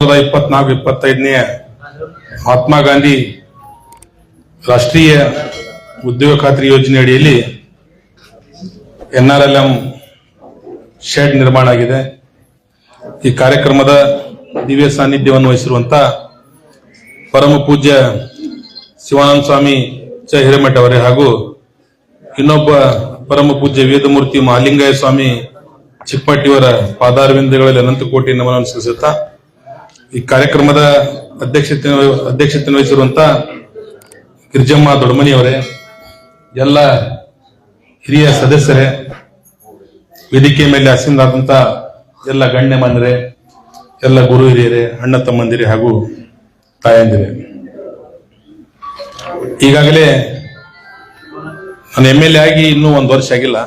ಸಾವಿರದ ಇಪ್ಪತ್ನಾಲ್ಕು, ಇಪ್ಪತ್ತೈದನೇ ಮಹಾತ್ಮ ಗಾಂಧಿ ರಾಷ್ಟ್ರೀಯ ಉದ್ಯೋಗ ಖಾತ್ರಿ ಯೋಜನೆ ಅಡಿಯಲ್ಲಿ N R L M shed ನಿರ್ಮಾಣ ಆಗಿದೆ. ಈ ಕಾರ್ಯಕ್ರಮದ ದಿವ್ಯ ಸಾನ್ನಿಧ್ಯವನ್ನು ವಹಿಸಿರುವಂತ ಪರಮ ಪೂಜ್ಯ ಶಿವಾನಂದ ಸ್ವಾಮಿ ಚ ಹಿರೇಮಠ ಅವರೇ ಹಾಗೂ ಇನ್ನೊಬ್ಬ ಪರಮ ಪೂಜ್ಯ ವೇದಮೂರ್ತಿ ಮಹಾಲಿಂಗಯ್ಯ ಸ್ವಾಮಿ ಚಿಕ್ಕಮಟ್ಟಿಯವರ ಪಾದಾರವಿಂದಗಳಲ್ಲಿ ಅನಂತ ಕೋಟಿ ಸಲ್ಲಿಸುತ್ತಾ ಈ ಕಾರ್ಯಕ್ರಮದ ಅಧ್ಯಕ್ಷತೆ ಅಧ್ಯಕ್ಷತೆ ವಹಿಸಿರುವಂತ ಗಿರಿಜಮ್ಮ ದೊಡ್ಡಮನಿ ಅವರೇ, ಎಲ್ಲ ಹಿರಿಯ ಸದಸ್ಯರೇ, ವೇದಿಕೆ ಮೇಲೆ ಆಸೀನರಾದಂತ ಎಲ್ಲ ಗಣ್ಯಮಾನ್ಯರೇ, ಎಲ್ಲ ಗುರು ಹಿರಿಯರೇ, ಅಣ್ಣ ತಮ್ಮಂದಿರೇ ಹಾಗೂ ತಾಯಂದಿರೇ. ಈಗಾಗಲೇ ನಾನು ಎಂ ಎಲ್ ಎ ಆಗಿ ಇನ್ನೂ ಒಂದು ವರ್ಷ ಆಗಿಲ್ಲ.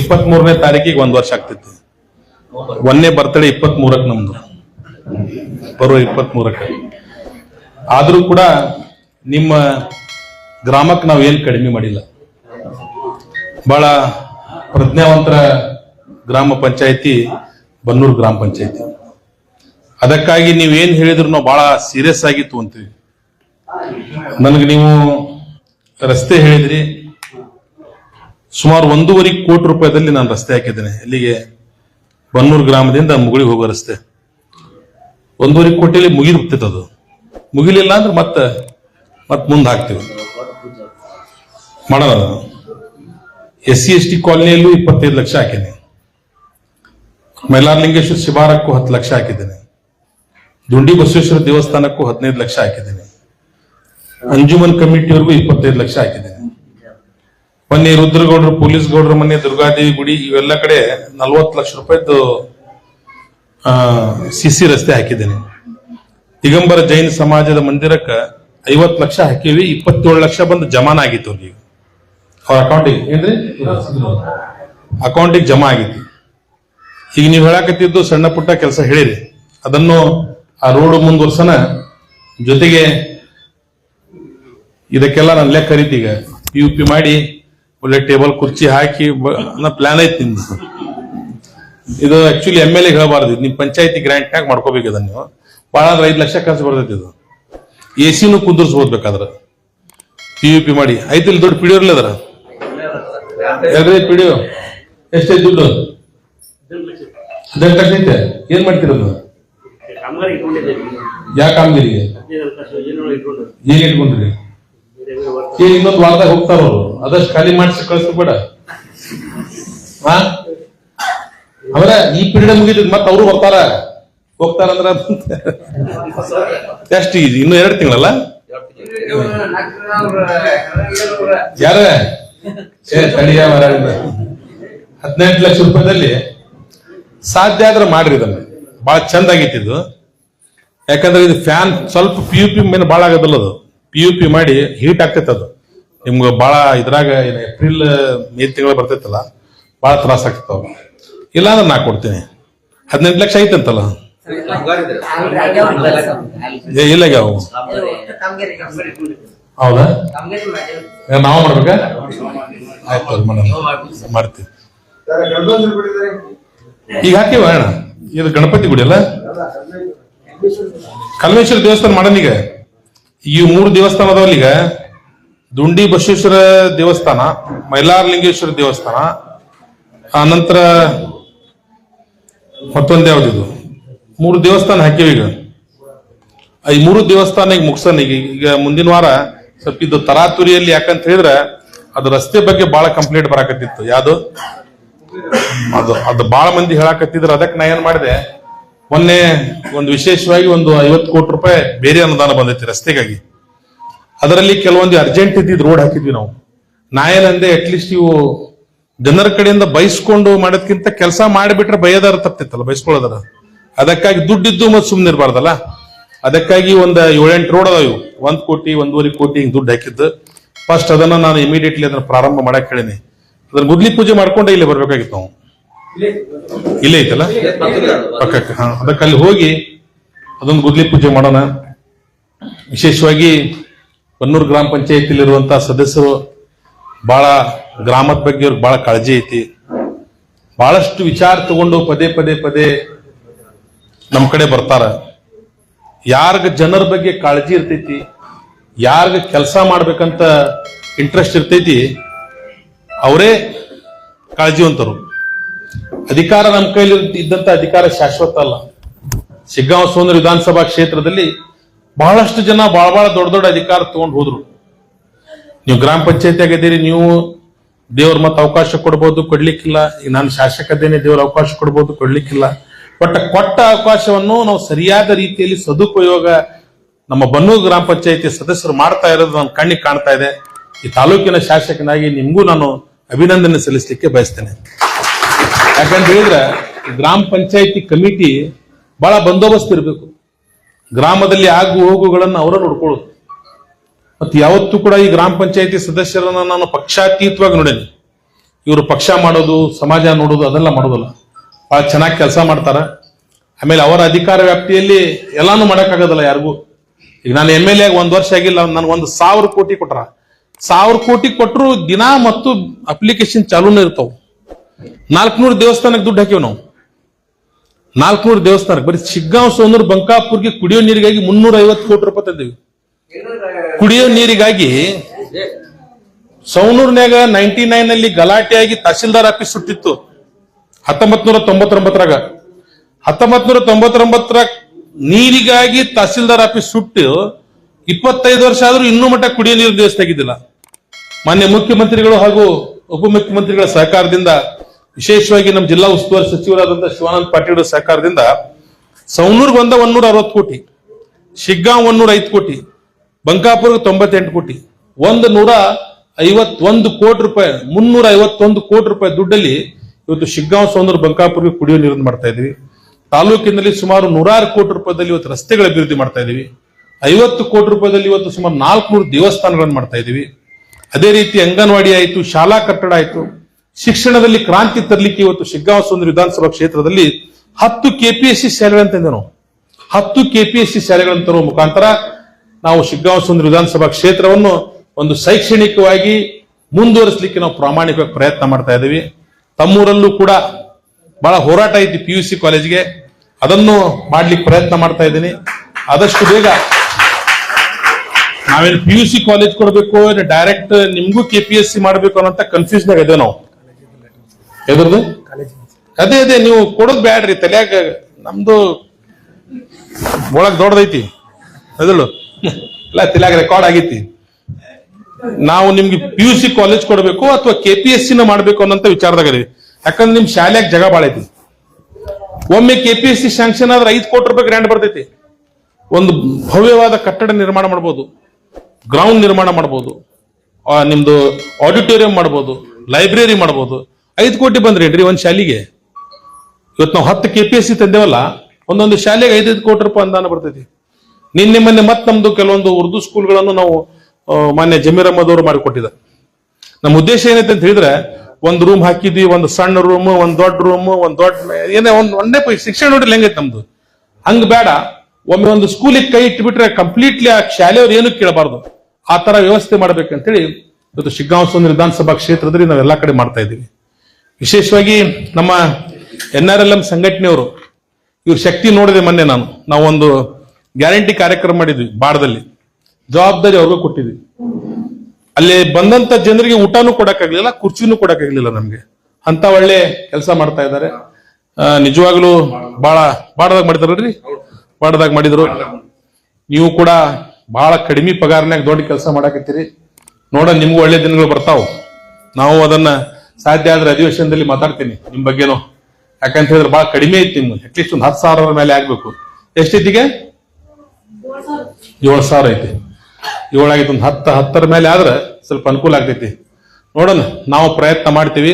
ಇಪ್ಪತ್ತ್ ಮೂರನೇ ತಾರೀಕಿಗೆ ಒಂದು ವರ್ಷ ಆಗ್ತಿತ್ತು. ಒಂದನೇ ಬರ್ತಡೆ ಇಪ್ಪತ್ತ್ ಮೂರಕ್ಕೆ ನಮ್ದು. ಬರೋ ಇಪ್ಪತ್ತ್ ಮೂರಕ್ಕೆ ಆದ್ರೂ ಕೂಡ ನಿಮ್ಮ ಗ್ರಾಮಕ್ಕೆ ನಾವು ಏನು ಕಡಿಮೆ ಮಾಡಿಲ್ಲ. ಬಹಳ ಪ್ರಜ್ಞಾವಂತರ ಗ್ರಾಮ ಪಂಚಾಯತಿ, ಬನ್ನೂರು ಗ್ರಾಮ ಪಂಚಾಯತಿ. ಅದಕ್ಕಾಗಿ ನೀವು ಏನು ಹೇಳಿದ್ರು ನಾವು ಬಹಳ ಸೀರಿಯಸ್ ಆಗಿ ತಗೊಂತೀವಿ ನನಗೆ ನೀವು ರಸ್ತೆ ಹೇಳಿದ್ರಿ. ಸುಮಾರು ಒಂದೂವರೆ ಕೋಟಿ ರೂಪಾಯಿದಲ್ಲಿ ನಾನು ರಸ್ತೆ ಹಾಕಿದ್ದೇನೆ. ಇಲ್ಲಿಗೆ ಬನ್ನೂರು ಗ್ರಾಮದಿಂದ ಮುಗುಳಿಗೆ ಹೋಗೋ ರಸ್ತೆ ಒಂದೂವರೆ ಕೋಟಿಲಿ ಮುಗಿದು ಅದು. ಮುಗಿಲಿಲ್ಲ ಅಂದ್ರೆ ಮತ್ತೆ ಮತ್ತೆ ಮುಂದೆ ಹಾಕ್ತೀವಿ. ಮಾಡೋಣ. ಎಸ್ ಸಿ ಎಸ್ ಟಿ ಕಾಲನಿಯಲ್ಲೂ ಇಪ್ಪತ್ತೈದು ಲಕ್ಷ ಹಾಕಿದ್ದೀನಿ. ಮೈಲಾರಲಿಂಗೇಶ್ವರ ಶಿವಾರಕ್ಕೂ ಹತ್ತು ಲಕ್ಷ ಹಾಕಿದ್ದೀನಿ. ದುಂಡಿ ಬಸವೇಶ್ವರ ದೇವಸ್ಥಾನಕ್ಕೂ ಹದಿನೈದು ಲಕ್ಷ ಹಾಕಿದ್ದೀನಿ. ಅಂಜುಮನ್ ಕಮಿಟಿಯವ್ರಿಗೂ ಇಪ್ಪತ್ತೈದು ಲಕ್ಷ ಹಾಕಿದ್ದೇನೆ. ಮೊನ್ನೆ ರುದ್ರಗೌಡರು ಪೊಲೀಸ್ ಗೌಡ್ರ ಮನೆ ದುರ್ಗಾದೇವಿ ಗುಡಿ ಇವೆಲ್ಲ ಕಡೆ ನಲ್ವತ್ತು ಲಕ್ಷ ರೂಪಾಯಿದ್ದು ಸಿಸಿ ರಸ್ತೆ ಹಾಕಿದ್ದೇನೆ. ದಿಗಂಬರ ಜೈನ ಸಮಾಜದ ಮಂದಿರಕ್ಕೆ ಐವತ್ತು ಲಕ್ಷ ಹಾಕಿವಿ ಇಪ್ಪತ್ತೇಳು ಲಕ್ಷ ಬಂದು ಜಮಾನ ಆಗಿತ್ತು ಅವ್ರಿಗೆ. ಅವ್ರ ಅಕೌಂಟಿಗೆ ಏನ್ರಿ? ಅಕೌಂಟಿಗೆ ಜಮಾ ಆಗಿತ್ತು. ಈಗ ನೀವು ಹೇಳಕತ್ತಿದ್ದು ಸಣ್ಣ ಪುಟ್ಟ ಕೆಲಸ ಹೇಳಿರಿ. ಅದನ್ನು ಆ ರೋಡ್ ಮುಂದುವರ್ಸನ ಜೊತೆಗೆ ಇದಕ್ಕೆಲ್ಲ ನಾನು ಲೆಕ್ಕ ಕರಿತೀಗ ಯು ಪಿ ಮಾಡಿ ಒಳ್ಳೆ ಟೇಬಲ್ ಕುರ್ಚಿ ಹಾಕಿ ಅನ್ನೋ ಪ್ಲಾನ್ ಐತಿ ನಿಮ್ದು. ಇದು ಆಕ್ಚುಲಿ ಎಂ ಎಲ್ ಎ ಹೇಳಬಾರ್ದು. ನಿಮ್ ಪಂಚಾಯತಿ ಗ್ರಾಂಟ್ನಾಗ ಮಾಡ್ಕೋಬೇಕು ಇದನ್ನ ನೀವು. ಭಾಳ ಅಂದ್ರೆ ಐದು ಲಕ್ಷ ಖರ್ಚು ಬರ್ತೈತಿ ಇದು. ಎ ಸಿನೂ ಕುಂದರ್ಸ್ಬೋದು ಬೇಕಾದ್ರೆ ಪಿ ಯು ಪಿ ಮಾಡಿ. ಐತಿ ಇಲ್ಲಿ ದೊಡ್ಡ ಪಿಡಿಯೋ ಅದರ ಎಲ್ರಿ ಪಿಡಿಯೋ ಎಷ್ಟೈತಿ ದುಡ್ಡು? ಹದಿನೆಂಟು ಲಕ್ಷ ಐತೆ. ಏನ್ ಮಾಡ್ತಿರೋದು? ಯಾಕೆ ಯಾವ ಕಾಮಗಿರಿಗೆ ಏನ್ ಇಟ್ಕೊಂಡ್ರಿ? ಏನ್ ಇನ್ನೊಂದು ವಾರದಾಗ ಹೋಗ್ತಾರ ಅವರು. ಅದಷ್ಟು ಖಾಲಿ ಮಾಡಿಸಿ ಕಳಿಸ್ಬೇಡ ಹಾ? ಅವರ ಈ ಪೀರಿಯಡ್ ಮುಗಿದ ಮತ್ತೆ ಅವರು ಬರ್ತಾರ ಹೋಗ್ತಾರಂದ್ರ ಎಷ್ಟು ಇದು ಇನ್ನು ಎರಡು ತಿಂಗಳಲ್ಲ? ಯಾರ? ತಡಿಯ ಹದಿನೆಂಟು ಲಕ್ಷ ರೂಪಾಯಿದಲ್ಲಿ ಸಾಧ್ಯ ಆದ್ರೆ ಮಾಡ್ರಿ ಇದನ್ನ. ಬಹಳ ಚಂದ ಆಗಿತ್ತು ಇದು. ಯಾಕಂದ್ರೆ ಇದು ಫ್ಯಾನ್ ಸ್ವಲ್ಪ ಪಿ ಯು ಪಿ ಮೇಲೆ ಭಾಳ ಆಗೋದಿಲ್ಲ ಅದು. ಪಿ ಯು ಪಿ ಮಾಡಿ ಹೀಟ್ ಆಗ್ತೈತೆ ಅದು. ನಿಮ್ಗೆ ಭಾಳ ಇದ್ರಾಗ ಏನು ಏಪ್ರಿಲ್ ಮೇ ತಿಂಗಳು ಬರ್ತೈತಲ್ಲ ಭಾಳ ತ್ರಾಸ ಆಗ್ತಾವ ಇಲ್ಲ ಅಂದ್ರೆ ನಾ ಕೊಡ್ತೀನಿ. ಹದಿನೆಂಟು ಲಕ್ಷ ಐತಂತಲ್ಲ ಇಲ್ಲ ಅವು. ಹೌದಾ? ನಾವು ಮಾಡ್ಬೇಕಾ? ಆಯ್ತು ಮೇಡಮ್ ಮಾಡ್ತೀವಿ ಈಗ ಹಾಕಿವ ಅಣ್ಣ ಇದು ಗಣಪತಿ ಗುಡಿ ಅಲ್ಲ? ಕಲ್ಮೇಶ್ವರ ದೇವಸ್ಥಾನ ಮಾಡೋಣ ಈಗ. ಈ ಮೂರು ದೇವಸ್ಥಾನ ಈಗ ದುಂಡಿ ಬಸವೇಶ್ವರ ದೇವಸ್ಥಾನ, ಮೈಲಾರಲಿಂಗೇಶ್ವರ ದೇವಸ್ಥಾನ, ಆ ನಂತರ ಮತ್ತೊಂದು ಯಾವ್ದಿದು ಮೂರು ದೇವಸ್ಥಾನ ಹಾಕಿವಿ ಈಗ. ಈ ಮೂರು ದೇವಸ್ಥಾನ ಈಗ ಮುಗಿಸೋಣ ಈಗ ಈಗ ಮುಂದಿನ ವಾರ ಸ್ವಲ್ಪ ಇದು ತರಾತುರಿಯಲ್ಲಿ ಯಾಕಂತ ಹೇಳಿದ್ರೆ ಅದು ರಸ್ತೆ ಬಗ್ಗೆ ಬಹಳ ಕಂಪ್ಲೇಂಟ್ ಬರಾಕತ್ತಿತ್ತು. ಯಾವುದು? ಅದು ಅದು ಬಹಳ ಮಂದಿ ಹೇಳಾಕತ್ತಿದ್ರು, ಅದಕ್ಕೆ ನಾ ಏನ್ ಮಾಡಿದೆ? ಮೊನ್ನೆ ಒಂದು ವಿಶೇಷವಾಗಿ ಒಂದು ಐವತ್ತು ಕೋಟಿ ರೂಪಾಯಿ ಬೇರೆ ಅನುದಾನ ಬಂದೈತಿ ರಸ್ತೆಗಾಗಿ. ಅದರಲ್ಲಿ ಕೆಲವೊಂದು ಅರ್ಜೆಂಟ್ ಇದ್ದಿದ್ದು ರೋಡ್ ಹಾಕಿದ್ವಿ ನಾವು. ನಾ ಏನಂದೆ ಅಟ್ಲೀಸ್ಟ್ ಇವು ಜನರ ಕಡೆಯಿಂದ ಬಯಸ್ಕೊಂಡು ಮಾಡೋದ್ಕಿಂತ ಕೆಲಸ ಮಾಡಿಬಿಟ್ರೆ ಬಯದಾರ ತಪ್ತಿತ್ತಲ್ಲ ಬಯಸ್ಕೊಳ್ಳೋದಾರ ಅದಕ್ಕಾಗಿ ದುಡ್ಡಿದ್ದು ಮತ್ತೆ ಸುಮ್ಮನೆ ಇರಬಾರ್ದಲ್ಲ. ಅದಕ್ಕಾಗಿ ಒಂದು ಏಳೆಂಟು ರೋಡ್ ಅದಾವ ಇವು. ಒಂದು ಕೋಟಿ, ಒಂದೂವರೆ ಕೋಟಿ ಹಿಂಗೆ ದುಡ್ಡು ಹಾಕಿದ್ದು. ಫಸ್ಟ್ ಅದನ್ನ ನಾನು ಇಮಿಡಿಯೇಟ್ಲಿ ಅದನ್ನು ಪ್ರಾರಂಭ ಮಾಡಕ್ಕೆ ಹೇಳಿನಿ. ಅದನ್ನ ಗುದ್ಲಿ ಪೂಜೆ ಮಾಡ್ಕೊಂಡೆ ಇಲ್ಲಿ ಬರ್ಬೇಕಾಗಿತ್ತು ನಾವು. ಇಲ್ಲೇ ಐತಲ್ಲ? ಪಕ್ಕಕ್ಕೆ ಹಾ. ಅದಕ್ಕೆ ಅಲ್ಲಿ ಹೋಗಿ ಅದೊಂದು ಗುದ್ಲಿ ಪೂಜೆ ಮಾಡೋಣ. ವಿಶೇಷವಾಗಿ ಬನ್ನೂರು ಗ್ರಾಮ ಪಂಚಾಯತಿಲಿರುವಂತಹ ಸದಸ್ಯರು ಬಹಳ ಗ್ರಾಮದ ಬಗ್ಗೆ ಅವ್ರಿಗೆ ಬಹಳ ಕಾಳಜಿ ಐತಿ. ಬಹಳಷ್ಟು ವಿಚಾರ ತಗೊಂಡು ಪದೇ ಪದೇ ಪದೇ ನಮ್ಮ ಕಡೆ ಬರ್ತಾರ. ಯಾರ್ಗ ಜನರ ಬಗ್ಗೆ ಕಾಳಜಿ ಇರ್ತೈತಿ ಯಾರ್ಗ ಕೆಲಸ ಮಾಡ್ಬೇಕಂತ ಇಂಟ್ರೆಸ್ಟ್ ಇರ್ತೈತಿ ಅವರೇ ಕಾಳಜಿವಂತರು. ಅಧಿಕಾರ ನಮ್ಮ ಕೈಲಿ ಇದ್ದಂತ ಅಧಿಕಾರ ಶಾಶ್ವತ ಅಲ್ಲ. ಶಿಗ್ಗಾಂವ್ ಸೋಂದ್ರ ವಿಧಾನಸಭಾ ಕ್ಷೇತ್ರದಲ್ಲಿ ಬಹಳಷ್ಟು ಜನ ಬಹಳ ಬಹಳ ದೊಡ್ಡ ದೊಡ್ಡ ಅಧಿಕಾರ ತಗೊಂಡು ಹೋದ್ರು. ನೀವು ಗ್ರಾಮ ಪಂಚಾಯತಿ ಆಗಿದ್ದೀರಿ, ನೀವು ದೇವ್ರ ಮತ್ತೆ ಅವಕಾಶ ಕೊಡ್ಬೋದು, ಕೊಡ್ಲಿಕ್ಕಿಲ್ಲ. ಈಗ ನಾನು ಅದೇನೆ ದೇವ್ರ ಅವಕಾಶ ಕೊಡ್ಬೋದು, ಕೊಡ್ಲಿಕ್ಕಿಲ್ಲ. ಬಟ್ ಕೊಟ್ಟ ಅವಕಾಶವನ್ನು ನಾವು ಸರಿಯಾದ ರೀತಿಯಲ್ಲಿ ಸದುಪಯೋಗ ನಮ್ಮ ಬನ್ನೂರು ಗ್ರಾಮ ಪಂಚಾಯತಿ ಸದಸ್ಯರು ಮಾಡ್ತಾ ಇರೋದು ನನ್ನ ಕಣ್ಣಿಗೆ ಕಾಣ್ತಾ ಇದೆ. ಈ ತಾಲೂಕಿನ ಶಾಸಕನಾಗಿ ನಿಮಗೂ ನಾನು ಅಭಿನಂದನೆ ಸಲ್ಲಿಸಲಿಕ್ಕೆ ಬಯಸ್ತೇನೆ. ಯಾಕಂತ ಹೇಳಿದ್ರೆ ಗ್ರಾಮ ಪಂಚಾಯತಿ ಕಮಿಟಿ ಬಹಳ ಬಂದೋಬಸ್ತ್ ಇರಬೇಕು. ಗ್ರಾಮದಲ್ಲಿ ಆಗು ಹೋಗುಗಳನ್ನು ಅವರ ನೋಡ್ಕೊಳ್ಳೋದು. ಮತ್ತೆ ಯಾವತ್ತೂ ಕೂಡ ಈ ಗ್ರಾಮ ಪಂಚಾಯತಿ ಸದಸ್ಯರನ್ನ ನಾನು ಪಕ್ಷಾತೀತವಾಗಿ ನೋಡೇನಿ. ಇವರು ಪಕ್ಷ ಮಾಡೋದು, ಸಮಾಜ ನೋಡೋದು, ಅದೆಲ್ಲ ಮಾಡೋದಲ್ಲ. ಭಾಳ ಚೆನ್ನಾಗಿ ಕೆಲಸ ಮಾಡ್ತಾರೆ. ಆಮೇಲೆ ಅವರ ಅಧಿಕಾರ ವ್ಯಾಪ್ತಿಯಲ್ಲಿ ಎಲ್ಲಾನು ಮಾಡೋಕ್ಕಾಗೋದಲ್ಲ ಯಾರಿಗೂ. ಈಗ ನಾನು ಎಂ ಎಲ್ ಎ ಒಂದು ವರ್ಷ ಆಗಿಲ್ಲ, ನನಗೆ ಒಂದು ಸಾವಿರ ಕೋಟಿ ಕೊಟ್ರ. ಸಾವಿರ ಕೋಟಿ ಕೊಟ್ಟರು ದಿನ ಮತ್ತು ಅಪ್ಲಿಕೇಶನ್ ಚಾಲೂನೇ ಇರ್ತಾವ. ನಾಲ್ಕುನೂರು ದೇವಸ್ಥಾನಕ್ಕೆ ದುಡ್ಡು ಹಾಕಿವ್ ನಾವು. ನಾಲ್ಕುನೂರು ದೇವಸ್ಥಾನಕ್ಕೆ. ಬರೀ ಶಿಗ್ಗಾಂವ್, ಸೋನೂರ್, ಬಂಕಾಪುರ್ಗೆ ಕುಡಿಯೋ ನೀರಿಗಾಗಿ ಮುನ್ನೂರ ಐವತ್ತು ಕೋಟಿ ರೂಪಾಯಿ ತಂದಿವಿ. ಕುಡಿಯೋ ನೀರಿಗಾಗಿ ಸೌನೂರ್ನ್ಯಾಗ ನೈನ್ಟಿ ನೈನ್ ಅಲ್ಲಿ ಗಲಾಟೆಯಾಗಿ ತಹಸೀಲ್ದಾರ್ ಆಫೀಸ್ ಸುಟ್ಟಿತ್ತು. ಹತ್ತೊಂಬತ್ ನೂರ ತೊಂಬತ್ತೊಂಬತ್ತರಾಗ ಹತ್ತೊಂಬತ್ ನೂರ ತೊಂಬತ್ತೊಂಬತ್ತರ ನೀರಿಗಾಗಿ ತಹಸೀಲ್ದಾರ್ ಆಫೀಸ್ ಸುಟ್ಟು ಇಪ್ಪತ್ತೈದು ವರ್ಷ ಆದ್ರೂ ಇನ್ನೂ ಮಟ್ಟ ಕುಡಿಯೋ ನೀರು ದೇವಸ್ಥಾಗಿದ್ದಿಲ್ಲ ಮಾನ್ಯ ಮುಖ್ಯಮಂತ್ರಿಗಳು ಹಾಗೂ ಉಪಮುಖ್ಯಮಂತ್ರಿಗಳ ಸಹಕಾರದಿಂದ ವಿಶೇಷವಾಗಿ ನಮ್ಮ ಜಿಲ್ಲಾ ಉಸ್ತುವಾರಿ ಸಚಿವರಾದಂತಹ ಶಿವಾನಂದ ಪಾಟೀಲ್ ಸರ್ಕಾರದಿಂದ ಸೌನೂರ್ಗೆ ಒಂದ ಒಂದೂರ ಅರವತ್ತು ಕೋಟಿ, ಶಿಗ್ಗಾಂವ್ ಒಂದೂರ ಐದು ಕೋಟಿ ಬಂಕಾಪುರ್ಗೆ ತೊಂಬತ್ತೆಂಟು ಕೋಟಿ, ಒಂದು ನೂರ ಐವತ್ತೊಂದು ಕೋಟಿ ರೂಪಾಯಿ ಮುನ್ನೂರ ಐವತ್ತೊಂದು ಕೋಟಿ ರೂಪಾಯಿ ದುಡ್ಡಲ್ಲಿ ಇವತ್ತು ಶಿಗ್ಗಾಂ ಸೌಂದರ್ಯ ಬಂಕಾಪುರ್ಗೆ ಕುಡಿಯೋ ನೀರನ್ನು ಮಾಡ್ತಾ ಇದೀವಿ ತಾಲೂಕಿನಲ್ಲಿ ಸುಮಾರು ನೂರಾರು ಕೋಟಿ ರೂಪಾಯಿದಲ್ಲಿ ಇವತ್ತು ರಸ್ತೆಗಳ ಅಭಿವೃದ್ಧಿ ಮಾಡ್ತಾ ಇದೀವಿ ಐವತ್ತು ಕೋಟಿ ರೂಪಾಯಿದಲ್ಲಿ ಇವತ್ತು ಸುಮಾರು ನಾಲ್ಕುನೂರು ದೇವಸ್ಥಾನಗಳನ್ನು ಮಾಡ್ತಾ ಇದೀವಿ ಅದೇ ರೀತಿ ಅಂಗನವಾಡಿ ಆಯಿತು, ಶಾಲಾ ಕಟ್ಟಡ ಆಯಿತು ಶಿಕ್ಷಣದಲ್ಲಿ ಕ್ರಾಂತಿ ತರಲಿಕ್ಕೆ ಇವತ್ತು ಶಿಗ್ಗಾಂವ ಸುಂದರ ವಿಧಾನಸಭಾ ಕ್ಷೇತ್ರದಲ್ಲಿ ಹತ್ತು ಕೆಪಿಎಸ್ಸಿ ಶಾಲೆಗಳಂತಿದೆ ನಾವು. ಹತ್ತು ಕೆಪಿಎಸ್ಸಿ ಶಾಲೆಗಳನ್ನು ತರುವ ಮುಖಾಂತರ ನಾವು ಶಿಗ್ಗಾಂವ ಸುಂದರ ವಿಧಾನಸಭಾ ಕ್ಷೇತ್ರವನ್ನು ಒಂದು ಶೈಕ್ಷಣಿಕವಾಗಿ ಮುಂದುವರಿಸಲಿಕ್ಕೆ ನಾವು ಪ್ರಾಮಾಣಿಕವಾಗಿ ಪ್ರಯತ್ನ ಮಾಡ್ತಾ ಇದ್ದೀವಿ. ತಮ್ಮೂರಲ್ಲೂ ಕೂಡ ಬಹಳ ಹೋರಾಟ ಐತಿ ಪಿ ಯು ಸಿ ಕಾಲೇಜ್ಗೆ. ಅದನ್ನು ಮಾಡ್ಲಿಕ್ಕೆ ಪ್ರಯತ್ನ ಮಾಡ್ತಾ ಇದ್ದೀನಿ. ಆದಷ್ಟು ಬೇಗ ನಾವೇನು ಪಿ ಯು ಸಿ ಕಾಲೇಜ್ ಕೊಡಬೇಕು ಡೈರೆಕ್ಟ್ ನಿಮಗೂ ಕೆ ಪಿ ಎಸ್ ಸಿ ಮಾಡಬೇಕು ಅನ್ನೋಂಥ ಕನ್ಫ್ಯೂಷನ್ ಆಗಿದೆ ನಾವು. ಎದ್ರದ್ದು ಅದೇ ಅದೇ ನೀವು ಕೊಡೋದು ಬ್ಯಾಡ್ರಿ ತಲ್ಯಾಗ ನಮ್ದು ಒಳಗ್ ದೊಡ್ಡದೈತಿ. ಅದಳು ಇಲ್ಲ ತಲ್ಯಾಗ ರೆಕಾರ್ಡ್ ಆಗೈತಿ. ನಾವು ನಿಮ್ಗೆ ಪಿ ಯು ಸಿ ಕಾಲೇಜ್ ಕೊಡಬೇಕು ಅಥವಾ ಕೆ ಪಿ ಎಸ್ ಸಿನ ಮಾಡಬೇಕು ಅನ್ನೋಂತ ವಿಚಾರದಾಗ ಯಾಕಂದ್ರೆ ನಿಮ್ ಶಾಲ್ಯಾಗ ಜಗ ಬಾಳ ಐತಿ. ಒಮ್ಮೆ K P S C sanction ಆದ್ರೆ ಐದು ಕೋಟಿ ರೂಪಾಯಿ ಗ್ರ್ಯಾಂಡ್ ಬರ್ತೈತಿ. ಒಂದು ಭವ್ಯವಾದ ಕಟ್ಟಡ ನಿರ್ಮಾಣ ಮಾಡ್ಬೋದು. ಗ್ರೌಂಡ್ ನಿರ್ಮಾಣ ಮಾಡ್ಬೋದು. ನಿಮ್ದು ಆಡಿಟೋರಿಯಂ ಮಾಡ್ಬೋದು. ಲೈಬ್ರರಿ ಮಾಡ್ಬೋದು. ಐದು ಕೋಟಿ ಬಂದ್ರೇನ್ರಿ ಒಂದು ಶಾಲಿಗೆ? ಇವತ್ತು ನಾವು ಹತ್ತು ಕೆ ಪಿ ಎಸ್ ಸಿ ತಂದೇವಲ್ಲ, ಒಂದೊಂದು ಶಾಲೆಗೆ ಐದೈದು ಕೋಟಿ ರೂಪಾಯಿ ಅನುದಾನ ಬರ್ತೈತಿ. ನಿನ್ನೆ ಮೊನ್ನೆ ಮತ್ತೆ ನಮ್ದು ಕೆಲವೊಂದು ಉರ್ದು ಸ್ಕೂಲ್ಗಳನ್ನು ನಾವು ಮಾನ್ಯ ಜಮೀರ್ ಅಹಮದ್ ಅವರು ಮಾಡಿಕೊಟ್ಟಿದ್ದಾರೆ ನಮ್ಮ ಉದ್ದೇಶ ಏನೈತೆ ಅಂತ ಹೇಳಿದ್ರೆ, ಒಂದು ರೂಮ್ ಹಾಕಿದ್ವಿ, ಒಂದು ಸಣ್ಣ ರೂಮ್ ಒಂದ್ ದೊಡ್ಡ ರೂಮ್ ಒಂದ್ ದೊಡ್ಡ, ಏನೇ ಒಂದ್ ಒಂದೇ ಪೈ ಶಿಕ್ಷಣ ನೋಡಿ ಹೆಂಗೈತೆ ನಮ್ದು. ಹಂಗ ಬೇಡ, ಒಮ್ಮೆ ಒಂದು ಸ್ಕೂಲಿಗೆ ಕೈ ಇಟ್ಬಿಟ್ರೆ ಕಂಪ್ಲೀಟ್ಲಿ ಆ ಶಾಲೆಯವ್ರು ಏನು ಕೇಳಬಾರ್ದು. ಆ ತರ ವ್ಯವಸ್ಥೆ ಮಾಡ್ಬೇಕಂತೇಳಿ ಇವತ್ತು ಶಿಗ್ಗಾಂವ್ ವಿಧಾನಸಭಾ ಕ್ಷೇತ್ರದಲ್ಲಿ ನಾವೆಲ್ಲ ಕಡೆ ಮಾಡ್ತಾ ಇದ್ದೀವಿ. ವಿಶೇಷವಾಗಿ ನಮ್ಮ ಎನ್ ಆರ್ ಎಲ್ ಎಂ ಸಂಘಟನೆಯವರು, ಇವ್ರ ಶಕ್ತಿ ನೋಡಿದೆ ಮೊನ್ನೆ ನಾನು. ನಾವೊಂದು ಗ್ಯಾರಂಟಿ ಕಾರ್ಯಕ್ರಮ ಮಾಡಿದ್ವಿ ಬಾಡದಲ್ಲಿ ಜವಾಬ್ದಾರಿ ಅವ್ರಿಗೂ ಕೊಟ್ಟಿದ್ವಿ. ಅಲ್ಲಿ ಬಂದಂತ ಜನರಿಗೆ ಊಟನೂ ಕೊಡಕ್ಕಾಗ್ಲಿಲ್ಲ, ಕುರ್ಚಿನೂ ಕೊಡಕ್ಕಾಗ್ಲಿಲ್ಲ ನಮ್ಗೆ. ಅಂತ ಒಳ್ಳೆ ಕೆಲಸ ಮಾಡ್ತಾ ಇದ್ದಾರೆ. ನಿಜವಾಗ್ಲೂ ಬಹಳ ಬಾಡದಾಗ ಮಾಡಿದಾರಲ್ರಿ ಬಾಡದಾಗ ಮಾಡಿದ್ರು. ನೀವು ಕೂಡ ಬಹಳ ಕಡಿಮೆ ಪಗಾರನಾಗ ದೊಡ್ಡ ಕೆಲಸ ಮಾಡಾಕತ್ತೀರಿ. ನೋಡ ನಿಮ್ಗೂ ಒಳ್ಳೆ ದಿನಗಳು ಬರ್ತಾವ. ನಾವು ಅದನ್ನ ಸಾಧ್ಯ ಆದ್ರೆ ಅಧಿವೇಶನದಲ್ಲಿ ಮಾತಾಡ್ತೀನಿ. ನಿಮ್ ಬಗ್ಗೆನೂ. ಯಾಕಂತ ಹೇಳಿದ್ರೆ ಬಹಳ ಕಡಿಮೆ ಐತಿ ನಿಮ್ಗೆ. ಅಟ್ಲೀಸ್ಟ್ ಒಂದು ಹತ್ತು ಸಾವಿರ ಮೇಲೆ ಆಗ್ಬೇಕು. ಎಷ್ಟೈತಿಗೆ ಏಳು ಸಾವಿರ ಐತಿ. ಏಳಾಗಿತ್ತು ಒಂದು ಹತ್ತು, ಹತ್ತರ ಮೇಲೆ ಆದ್ರೆ ಸ್ವಲ್ಪ ಅನುಕೂಲ ಆಗ್ತೈತಿ. ನೋಡೋಣ, ನಾವು ಪ್ರಯತ್ನ ಮಾಡ್ತೀವಿ.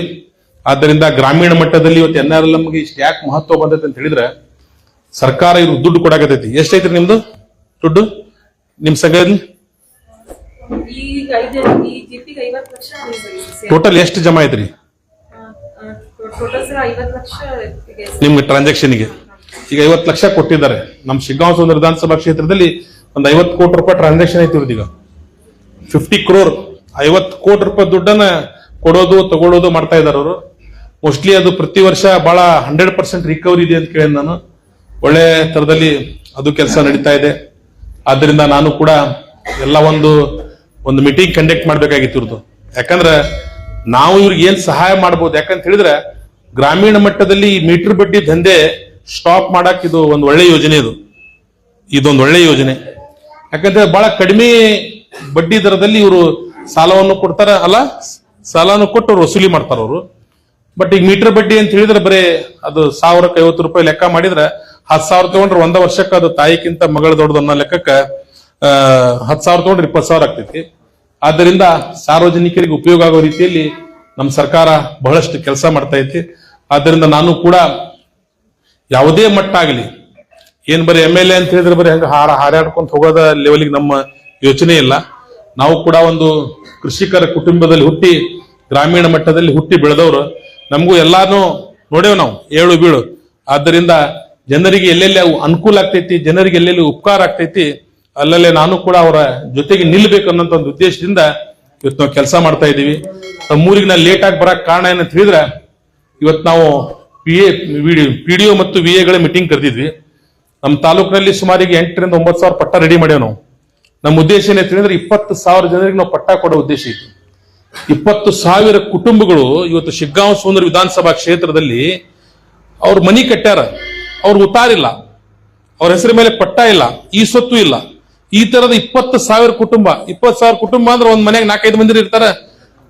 ಆದ್ದರಿಂದ ಗ್ರಾಮೀಣ ಮಟ್ಟದಲ್ಲಿ ಇವತ್ತು ಎನ್ ಆರ್ ಎಲ್ ಇಷ್ಟು ಯಾಕೆ ಮಹತ್ವ ಬಂದೈತೆ ಅಂತ ಹೇಳಿದ್ರೆ, ಸರ್ಕಾರ ಇವ್ರಿಗೆ ದುಡ್ಡು ಕೊಡಾಕತೈತಿ ಎಷ್ಟೈತ್ರಿ ನಿಮ್ದು? ದುಡ್ಡು? ನಿಮ್ ಸಂಘದಲ್ಲಿ? ಟೋಟಲ್ ಎಷ್ಟು ಜಮಾ ಐತ್ರಿ. ನಿಮ್ಗೆ ಟ್ರಾನ್ಸಾಕ್ಷನ್ಗೆ ಈಗ ಐವತ್ತು ಲಕ್ಷ ಕೊಟ್ಟಿದ್ದಾರೆ. ನಮ್ಮ ಶಿಗ್ಗಾಂವ್ ಸುಂದರ ವಿಧಾನಸಭಾ ಕ್ಷೇತ್ರದಲ್ಲಿ ಒಂದು ಐವತ್ತು ಕೋಟಿ ರೂಪಾಯಿ ಟ್ರಾನ್ಸಾಕ್ಷನ್ ಐತಿ ಇವ್ರದೀಗ ಈಗ. ಫಿಫ್ಟಿ ಕ್ರೋರ್ ಐವತ್ತು ಕೋಟಿ ರೂಪಾಯಿ ದುಡ್ಡನ್ನ ಕೊಡೋದು ತಗೊಳ್ಳೋದು ಮಾಡ್ತಾ ಇದ್ದಾರೆ ಅವರು. ಮೋಸ್ಟ್ಲಿ ಅದು ಪ್ರತಿ ವರ್ಷ ಬಹಳ ಹಂಡ್ರೆಡ್ ಪರ್ಸೆಂಟ್ ರಿಕವರಿ ಇದೆ ಅಂತ ಕೇಳಿ ನಾನು. ಒಳ್ಳೆ ತರದಲ್ಲಿ ಅದು ಕೆಲಸ ನಡೀತಾ ಇದೆ. ಆದ್ದರಿಂದ ನಾನು ಕೂಡ ಎಲ್ಲ ಒಂದು ಒಂದು ಮೀಟಿಂಗ್ ಕಂಡಕ್ಟ್ ಮಾಡಬೇಕಾಗಿತ್ತು ಇವ್ರದ್ದು ಯಾಕಂದ್ರೆ ನಾವು ಇವ್ರಿಗೆ ಏನ್ ಸಹಾಯ ಮಾಡ್ಬೋದು, ಯಾಕಂತ ಹೇಳಿದ್ರೆ ಗ್ರಾಮೀಣ ಮಟ್ಟದಲ್ಲಿ ಈ ಮೀಟರ್ ಬಡ್ಡಿ ದಂಧೆ ಸ್ಟಾಪ್ ಮಾಡಕ್ ಇದು ಒಂದು ಒಳ್ಳೆ ಯೋಜನೆ ಇದು. ಇದೊಂದು ಒಳ್ಳೆ ಯೋಜನೆ. ಯಾಕಂದ್ರೆ ಬಹಳ ಕಡಿಮೆ ಬಡ್ಡಿ ದರದಲ್ಲಿ ಇವರು ಸಾಲವನ್ನು ಕೊಡ್ತಾರ ಅಲ್ಲ ಸಾಲವನ್ನು ಕೊಟ್ಟು ಅವ್ರು ವಸೂಲಿ ಮಾಡ್ತಾರ ಅವರು. ಬಟ್ ಈಗ ಮೀಟರ್ ಬಡ್ಡಿ ಅಂತ ಹೇಳಿದ್ರೆ ಬರೀ ಅದು ಸಾವಿರಕ್ಕೆ ಐವತ್ತು ರೂಪಾಯಿ ಲೆಕ್ಕ ಮಾಡಿದ್ರೆ ಹತ್ತು ಸಾವಿರ ತಗೊಂಡ್ರೆ ಒಂದ ವರ್ಷಕ್ಕೆ ಅದು ತಾಯಿಗಿಂತ ಮಗಳ ದೊಡ್ಡದು ಅನ್ನೋ ಲೆಕ್ಕಕ್ಕೆ ಹತ್ತು ಸಾವಿರ ತಗೊಂಡ್ರೆ ಇಪ್ಪತ್ತು ಸಾವಿರ ಆಗ್ತೈತಿ. ಆದ್ದರಿಂದ ಸಾರ್ವಜನಿಕರಿಗೆ ಉಪಯೋಗ ಆಗೋ ರೀತಿಯಲ್ಲಿ ನಮ್ಮ ಸರ್ಕಾರ ಬಹಳಷ್ಟು ಕೆಲಸ ಮಾಡ್ತಾ ಐತಿ. ಆದ್ದರಿಂದ ನಾನು ಕೂಡ ಯಾವುದೇ ಮಟ್ಟ ಆಗಲಿ ಏನ್ ಬರೀ ಎಂ ಎಲ್ ಎ ಅಂತ ಹೇಳಿದ್ರೆ ಬರೀ ಹೆಂಗೆ ಹಾರ ಹಾರಾಡ್ಕೊಂತ ಹೋಗೋದ ಲೆವೆಲ್ಗೆ ನಮ್ಮ ಯೋಚನೆ ಇಲ್ಲ. ನಾವು ಕೂಡ ಒಂದು ಕೃಷಿಕರ ಕುಟುಂಬದಲ್ಲಿ ಹುಟ್ಟಿ, ಗ್ರಾಮೀಣ ಮಟ್ಟದಲ್ಲಿ ಹುಟ್ಟಿ ಬೆಳೆದವರು, ನಮಗೂ ಎಲ್ಲಾನು ನೋಡೇವ್ ನಾವು, ಏಳು ಬೀಳು. ಆದ್ದರಿಂದ ಜನರಿಗೆ ಎಲ್ಲೆಲ್ಲಿ ಅನುಕೂಲ ಆಗ್ತೈತಿ, ಜನರಿಗೆ ಎಲ್ಲೆಲ್ಲಿ ಉಪಕಾರ ಆಗ್ತೈತಿ ಅಲ್ಲಲ್ಲೇ ನಾನು ಕೂಡ ಅವರ ಜೊತೆಗೆ ನಿಲ್ಬೇಕು ಅನ್ನೋಂಥ ಒಂದು ಉದ್ದೇಶದಿಂದ ಇವತ್ತು ನಾವು ಕೆಲಸ ಮಾಡ್ತಾ ಇದ್ದೀವಿ. ತಮ್ಮೂರಿಗೆ ನಾನು ಲೇಟ್ ಆಗಿ ಬರಕ್ ಕಾರಣ ಏನಂತ ಹೇಳಿದ್ರೆ, ಇವತ್ತು ನಾವು P A P D O ಮತ್ತು ವಿ ಎಗಳ ಮೀಟಿಂಗ್ ಕರೆದಿದ್ವಿ. ನಮ್ಮ ತಾಲೂಕಿನಲ್ಲಿ ಸುಮಾರಿಗೆ ಎಂಟರಿಂದ ಒಂಬತ್ತು ಸಾವಿರ ಪಟ್ಟ ರೆಡಿ ಮಾಡ್ಯಾವ ನಾವು. ನಮ್ಮ ಉದ್ದೇಶ ಏನಂತ ಹೇಳಿದ್ರೆ, ಇಪ್ಪತ್ತು ಸಾವಿರ ಜನರಿಗೆ ನಾವು ಪಟ್ಟ ಕೊಡೋ ಉದ್ದೇಶ ಇತ್ತು. ಇಪ್ಪತ್ತು ಸಾವಿರ ಕುಟುಂಬಗಳು ಇವತ್ತು ಶಿಗ್ಗಾಂವ್ ಸುಂದರ ವಿಧಾನಸಭಾ ಕ್ಷೇತ್ರದಲ್ಲಿ ಅವ್ರ ಮನಿ ಕಟ್ಟ್ಯಾರ. ಅವ್ರ ಉತ್ತಾರಿಲ್ಲ. ಅವ್ರ ಹೆಸರ ಮೇಲೆ ಪಟ್ಟ ಇಲ್ಲ. ಈ ಸೊತ್ತು ಇಲ್ಲ. ಈ ತರದ ಇಪ್ಪತ್ತು ಸಾವಿರ ಕುಟುಂಬ, ಇಪ್ಪತ್ತು ಸಾವಿರ ಕುಟುಂಬ ಅಂದ್ರೆ ಒಂದ್ ಮನೆಗೆ ನಾಲ್ಕೈದು ಮಂದಿ ಇರ್ತಾರೆ.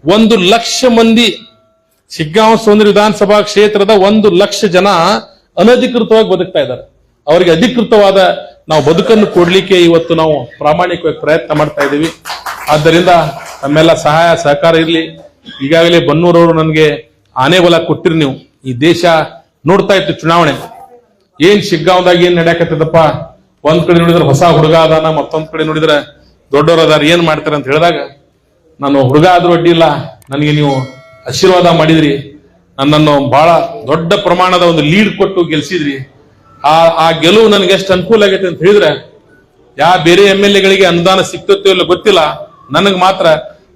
ಒಂದು ಲಕ್ಷ ಮಂದಿ ಶಿಗ್ಗಾಂವ್ ಸೌಂದರ್ಯ ವಿಧಾನಸಭಾ ಕ್ಷೇತ್ರದ ಒಂದು ಲಕ್ಷ ಜನ ಅನಧಿಕೃತವಾಗಿ ಬದುಕ್ತಾ ಇದ್ದಾರೆ. ಅವರಿಗೆ ಅಧಿಕೃತವಾದ ನಾವು ಬದುಕನ್ನು ಕೊಡ್ಲಿಕ್ಕೆ ಇವತ್ತು ನಾವು ಪ್ರಾಮಾಣಿಕವಾಗಿ ಪ್ರಯತ್ನ ಮಾಡ್ತಾ ಇದ್ದೀವಿ. ಆದ್ದರಿಂದ ನಮ್ಮೆಲ್ಲ ಸಹಾಯ, ಸಹಕಾರ ಇರಲಿ. ಈಗಾಗಲೇ ಬನ್ನೂರವರು ನನಗೆ ಆನೆ ಬಲ ಕೊಟ್ಟಿರಿ ನೀವು. ಈ ದೇಶ ನೋಡ್ತಾ ಇತ್ತು ಚುನಾವಣೆ. ಏನ್ ಶಿಗ್ಗಾಂವ್ದಾಗ ಏನ್ ನಡೆಯಕತ್ತದಪ್ಪ? ಒಂದ್ ಕಡೆ ನೋಡಿದ್ರೆ ಹೊಸ ಹುಡುಗ ಅದಾನ, ಮತ್ತೊಂದ್ ಕಡೆ ನೋಡಿದ್ರೆ ದೊಡ್ಡವರು ಅದಾರ, ಏನ್ ಮಾಡ್ತಾರೆ ಅಂತ ಹೇಳಿದಾಗ, ನಾನು ಹುಡುಗ ಆದ್ರೂ ಅಡ್ಡಿಲ್ಲ ನನಗೆ ನೀವು ಆಶೀರ್ವಾದ ಮಾಡಿದ್ರಿ. ನನ್ನನ್ನು ಬಹಳ ದೊಡ್ಡ ಪ್ರಮಾಣದ ಒಂದು ಲೀಡ್ ಕೊಟ್ಟು ಗೆಲ್ಸಿದ್ರಿ. ಆ ಆ ಗೆಲುವು ನನಗೆ ಎಷ್ಟು ಅನುಕೂಲ ಆಗೈತೆ ಅಂತ ಹೇಳಿದ್ರೆ, ಯಾ ಬೇರೆ ಎಂ ಎಲ್ ಎಗಳಿಗೆ ಅನುದಾನ ಸಿಕ್ತತ್ತೋ ಇಲ್ಲ ಗೊತ್ತಿಲ್ಲ. ನನಗೆ ಮಾತ್ರ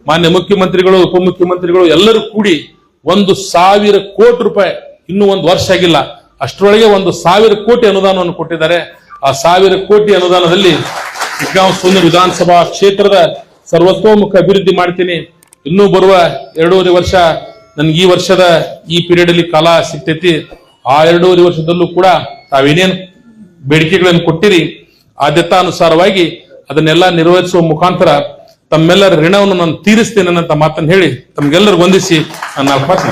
ಮಾನ್ಯ ಮುಖ್ಯಮಂತ್ರಿಗಳು, ಉಪಮುಖ್ಯಮಂತ್ರಿಗಳು ಎಲ್ಲರೂ ಕೂಡಿ ಒಂದು ಸಾವಿರ ಕೋಟಿ ರೂಪಾಯಿ ಇನ್ನೂ ಒಂದು ವರ್ಷ ಆಗಿಲ್ಲ. ಅಷ್ಟರೊಳಗೆ ಒಂದು ಸಾವಿರ ಕೋಟಿ ಅನುದಾನವನ್ನು ಕೊಟ್ಟಿದ್ದಾರೆ. ಆ ಸಾವಿರ ಕೋಟಿ ಅನುದಾನದಲ್ಲಿ ಶಿಗ್ಗಾಂವ್ ಸುಂದರ ವಿಧಾನಸಭಾ ಕ್ಷೇತ್ರದ ಸರ್ವತೋಮುಖ ಅಭಿವೃದ್ಧಿ ಮಾಡ್ತೀನಿ. ಇನ್ನೂ ಬರುವ ಎರಡೂವರೆ ವರ್ಷ ನನ್ಗೆ ಈ ವರ್ಷದ ಈ ಪೀರಿಯಡ್ ಅಲ್ಲಿ ಕಾಲ ಸಿಗ್ತೈತಿ. ಆ ಎರಡೂವರೆ ವರ್ಷದಲ್ಲೂ ಕೂಡ ತಾವೇನೇನು ಬೇಡಿಕೆಗಳನ್ನು ಕೊಟ್ಟಿರಿ, ಆದ್ಯತಾನುಸಾರವಾಗಿ ಅದನ್ನೆಲ್ಲ ನಿರ್ವಹಿಸುವ ಮುಖಾಂತರ ತಮ್ಮೆಲ್ಲರ ಋಣವನ್ನು ನಾನು ತೀರಿಸ್ತೇನೆ ಅನ್ನಂತ ಮಾತನ್ನು ಹೇಳಿ ತಮ್ಗೆಲ್ಲರಿಗೂ ವಂದಿಸಿ ನನ್ನ ಮಾತು